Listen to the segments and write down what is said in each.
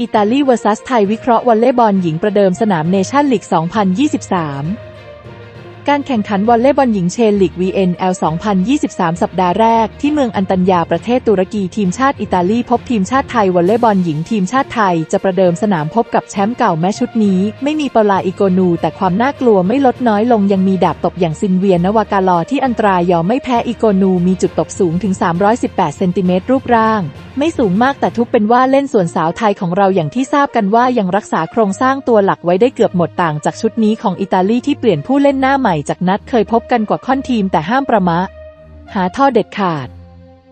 อิตาลี vs ไทยวิเคราะห์วอลเลย์บอลหญิงประเดิมสนามเนชั่นลีก 2023 การแข่งขันวอลเลย์บอลหญิงเชนลีก VNL 2023 สัปดาห์แรก ที่เมืองอันตัญญาประเทศตุรกีทีมชาติอิตาลีพบทีมชาติไทยวอลเลย์บอลหญิงทีมชาติไทย จะประเดิมสนามพบกับแชมป์เก่าแม้ชุดนี้ ไม่มีปลาอิโกนู แต่ความน่ากลัวไม่ลดน้อยลงยังมีดาบตบอย่างซินเวียนวากาลอที่อันตรายยอมไม่แพ้อิโกนูมีจุดตบสูงถึง 318 เซนติเมตรรูปร่าง ไม่สูงมากแต่ทุกเป็นว่าเล่นส่วนสาวไทยของเราอย่างที่ทราบกันว่ายังรักษาโครงสร้างตัวหลักไว้ได้เกือบหมดต่างจากชุดนี้ของอิตาลีที่เปลี่ยนผู้เล่นหน้าใหม่จากนัดเคยพบกันกว่าค่อนทีมแต่ห้ามประมะ หาท่อเด็ดขาด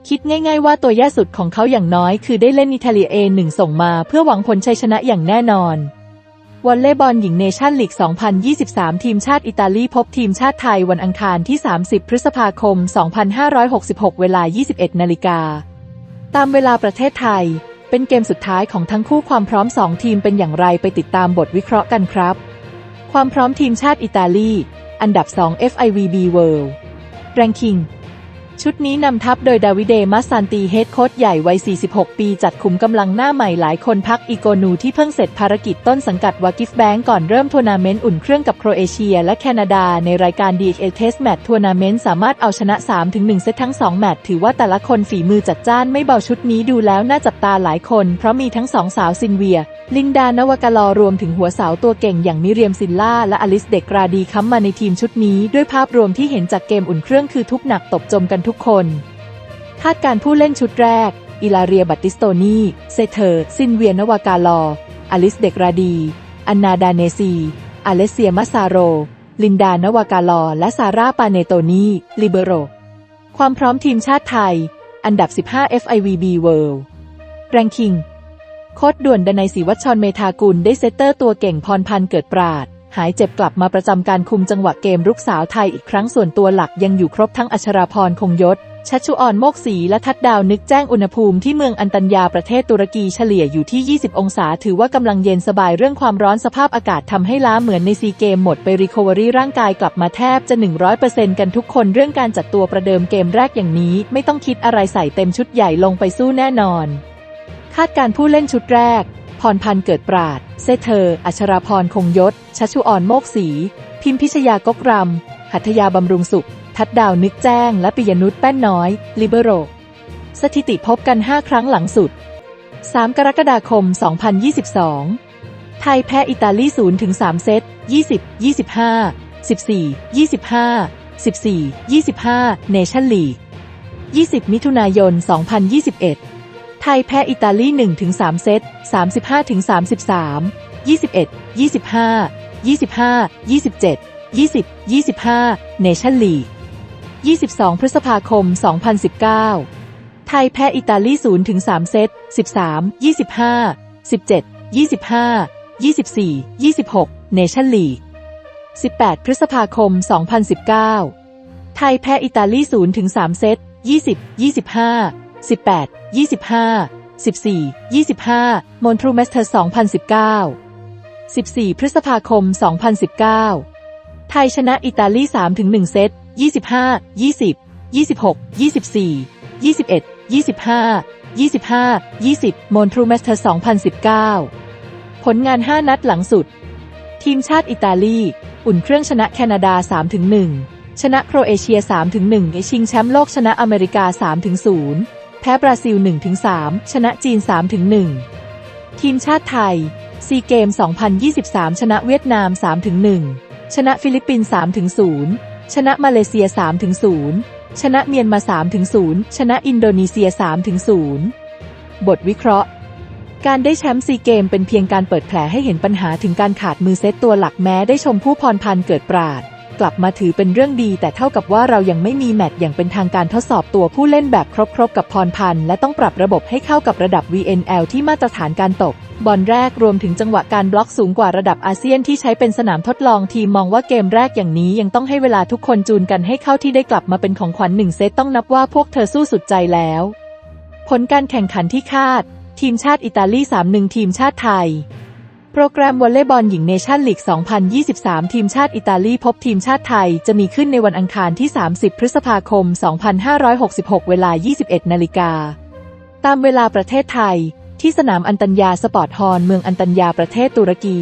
คิดง่าย ๆ ว่าตัวแย่สุดของเขาอย่างน้อยคือได้เล่นอิตาลีเอหนึ่งส่งมาเพื่อหวังผลชัยชนะอย่างแน่นอนวอลเลย์บอลหญิงเนชั่นลีก 2023 ทีมชาติอิตาลีพบทีมชาติไทยวันอังคารที่ 30 พฤษภาคม 2566 เวลา 21 นาฬิกา ตามเวลาประเทศไทย เป็นเกมสุดท้ายของทั้งคู่ความพร้อม 2 ทีมเป็นอย่างไรไปติดตามบทวิเคราะห์กันครับ ความพร้อมทีมชาติอิตาลี อันดับ 2 FIVB World Ranking ชุดนี้นำทัพโดยดาวิเดมัสซันตีเฮดโค้ชใหญ่วัย 46 ปีจัดคุมกำลังหน้าใหม่หลายคนพักอีโกนูที่เพิ่งเสร็จภารกิจต้นสังกัดวากิฟแบงก์ก่อนเริ่มทัวร์นาเมนต์อุ่นเครื่องกับโครเอเชียและแคนาดาในรายการ DHA Test Match ทัวร์นาเมนต์สามารถเอาชนะ 3-1 เซตทั้ง 2 แมตช์ถือว่าแต่ละคนฝีมือจัดจ้านไม่เบาชุดนี้ดูแล้วน่าจับตาหลายคน เพราะมีทั้งสองสาวซินเวียลินดานวกาลอรวมถึงหัวสาวตัวเก่งอย่างมิเรียมซินล่าและอลิสเดกราดีค้ำมาในทีมชุดนี้ ด้วยภาพรวมที่เห็นจากเกมอุ่นเครื่องคือทุกหนักตบจมกันทุกคน คาดการผู้เล่นชุดแรก อิลาเรียบัตติสโตนีเซเธอร์ซินเวียนวากาลอ อลิสเดกราดี อันนาดาเนซี อเลเซียมัสซาโร ลินดานวากาลอ และซาร่าปาเนโตนีลิเบโร ความพร้อมทีมชาติไทย อันดับ 15 FIVB World Ranking โคดด่วนดนัยศรีวัชรเมธากุลได้เซตเตอร์ตัวเก่งพรพันธ์เกิดปราด หายเจ็บกลับมาประจำการคุมจังหวะเกมรุกสาวไทยอีกครั้งส่วนตัวหลักยังอยู่ครบทั้งอัชราพรคงยศ ชัชชุออนโมกศรีและทัดดาวนึกแจ้งอุณหภูมิที่เมืองอันตัญญาประเทศตุรกีเฉลี่ยอยู่ที่ 20 องศา ถือว่ากำลังเย็นสบายเรื่องความร้อนสภาพอากาศทำให้ล้าเหมือนในซีเกมหมดไปรีคอเวอรี่ร่างกายกลับมาแทบจะ 100%กันทุกคนเรื่องการจัดตัวประเดิมเกมแรกอย่างนี้ ไม่ต้องคิดอะไรใส่เต็มชุดใหญ่ลงไปสู้แน่นอน คาดการผู้เล่นชุดแรก พรพันธ์เกิดปราด เซเธอร์อัชราพรคงยศ ชัชชุออนโมกศรี พิมพิชยากกรำ หัตถยาบำรุงสุข ทัดดาวนึกแจ้ง และปิยนุชแป้นน้อย ลิเบโร สถิติพบกัน 5 ครั้งหลังสุด 3 กรกฎาคม 2022 ไทยแพ้อิตาลี0ถึง3เซต 20 25 14 25 14 25 เนชั่นลีก20 มิถุนายน 2021 ไทยแพ้อิตาลี 1-3 เซต 35-33 21 25 25 27 20 25 เนชั่นลีก 22 พฤษภาคม 2019 ไทยแพ้อิตาลี 0-3 เซต 13 25 17 25 24 26 เนชั่นลีก 18 พฤษภาคม 2019 ไทยแพ้อิตาลี 0-3 เซต 20 25 18 25 14 25 มอนทรูเมสเตอร์ 2019 14 พฤษภาคม 2019 ไทยชนะอิตาลี 3-1 เซต 25 20 26 24 21 25 25 20 มอนทรูเมสเตอร์ 2019 ผลงาน 5 นัดหลังสุด ทีมชาติอิตาลี อุ่นเครื่องชนะแคนาดา 3-1ชนะโครเอเชีย 3-1 ชิงแชมป์โลกชนะอเมริกา 3-0 พ้บราซิล 1-3 ชนะจีน 3-1 ทีมชาติไทยซีเกม 2023 ชนะเวียดนาม 3-1 ชนะฟิลิปปินส์3-0 ชนะมาเลเซีย 3-0 ชนะเมียนมา 3-0 ชนะอินโดนีเซีย 3-0 บทวิเคราะห์ การได้แชมป์ซีเกมเป็นเพียงการเปิดแผลให้เห็นปัญหาถึงการขาดมือเซตตัวหลักแม้ได้ชมผู้พรพันเกิดปราด กลับมาถือเป็นเรื่องดี แต่เท่ากับว่าเรายังไม่มีแมตช์อย่างเป็นทางการทดสอบตัวผู้เล่นแบบครบๆ กับพรพันธ์และต้องปรับระบบให้เข้ากับระดับ VNL ที่มาตรฐานการตก บอลแรกรวมถึงจังหวะการบล็อกสูงกว่าระดับอาเซียนที่ใช้เป็นสนามทดลองทีมมองว่าเกมแรกอย่างนี้ยังต้องให้เวลาทุกคนจูนกันให้เข้าที่ได้กลับมาเป็นของขวัญหนึ่งเซตต้องนับว่าพวกเธอสู้สุดใจแล้ว ผลการแข่งขันที่คาด ทีมชาติอิตาลี3-1ทีมชาติไทย โปรแกรมวอลเลย์บอลหญิงเนชั่นลีก 2023 ทีมชาติอิตาลีพบทีมชาติไทย จะมีขึ้นในวันอังคารที่ 30 พฤษภาคม 2566 เวลา 21 นาฬิกา ตามเวลาประเทศไทย ที่สนามอันตัญญาสปอร์ตฮอลเมืองอันตัญญาประเทศตุรกี